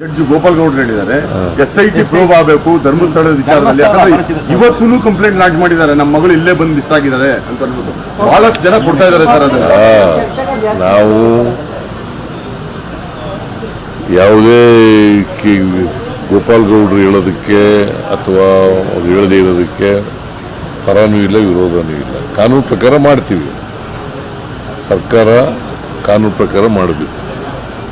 Judge Gopal ಗೌಡ್ರು ಹೇಳಿದ್ದಾರೆ. S I T probe ಆಗಬೇಕು ಧರ್ಮಸ್ಥಳದ ವಿಚಾರದಲ್ಲಿ. ಇವತ್ತೂ ಕಂಪ್ಲೇಂಟ್ ಲಾಂಚ್ ಮಾಡಿದ್ದಾರೆ. ನಮ್ಮ ಮಗಳು ಇಲ್ಲೇ ಬಂದು ಮಿಸ್ ಆಗಿದ್ದಾರೆ ಅಂತ ಅನ್ಬಿಟ್ಟು. ಬಹಳಷ್ಟು ಜನ ಕೊಡ್ತಾ ಇದ್ದಾರೆ ಸರ್ ಅದನ್ನ. ನಾವು ಯಾವುದೇ ಗೋಪಾಲ್ ಗೌಡ್ರು ಹೇಳೋದಕ್ಕೆ ಅಥವಾ ಅವ್ರು ಹೇಳದೇ ಇರೋದಕ್ಕೆ ಪರನೂ ಇಲ್ಲ ವಿರೋಧನೂ ಇಲ್ಲ. ಕಾನೂನು ಪ್ರಕಾರ ಮಾಡ್ತೀವಿ. ಸರ್ಕಾರ ಕಾನೂನು ಪ್ರಕಾರ ಮಾಡಬೇಕು.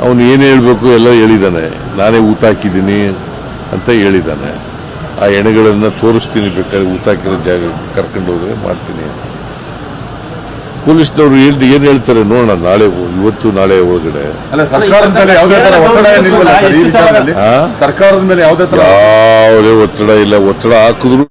ಅವನು ಏನು ಹೇಳಬೇಕು ಎಲ್ಲ ಹೇಳಿದ್ದಾನೆ ನಾನೇ ಊತ ಹಾಕಿದ್ದೀನಿ ಅಂತ ಹೇಳಿದ್ದಾನೆ ಆ ಎಣೆಗಳನ್ನು ತೋರಿಸ್ತೀನಿ ಬೇಕಾದ್ರೆ ಊತ ಹಾಕಿರೋ ಜಾಗ ಕರ್ಕೊಂಡು ಹೋದರೆ ಮಾಡ್ತೀನಿ ಅಂತ. ಪೊಲೀಸ್ನವರು ಏನು ಏನು ಹೇಳ್ತಾರೆ ನೋಡೋಣ ನಾಳೆ ಇವತ್ತು ನಾಳೆ ಒಳಗಡೆ. ಅಲ್ಲ ಸರ್ಕಾರದ ಮೇಲೆ ತರ ಒತ್ತಡ ಏನಿಲ್ವಲ್ಲ ಸರ್ ಹಾ? ಸರ್ಕಾರದ ಮೇಲೆ ಯಾವುದೇ ತರ ಯಾವುದೇ ಒತ್ತಡ ಇಲ್ಲ. ಒತ್ತಡ ಹಾಕಿದ್ರು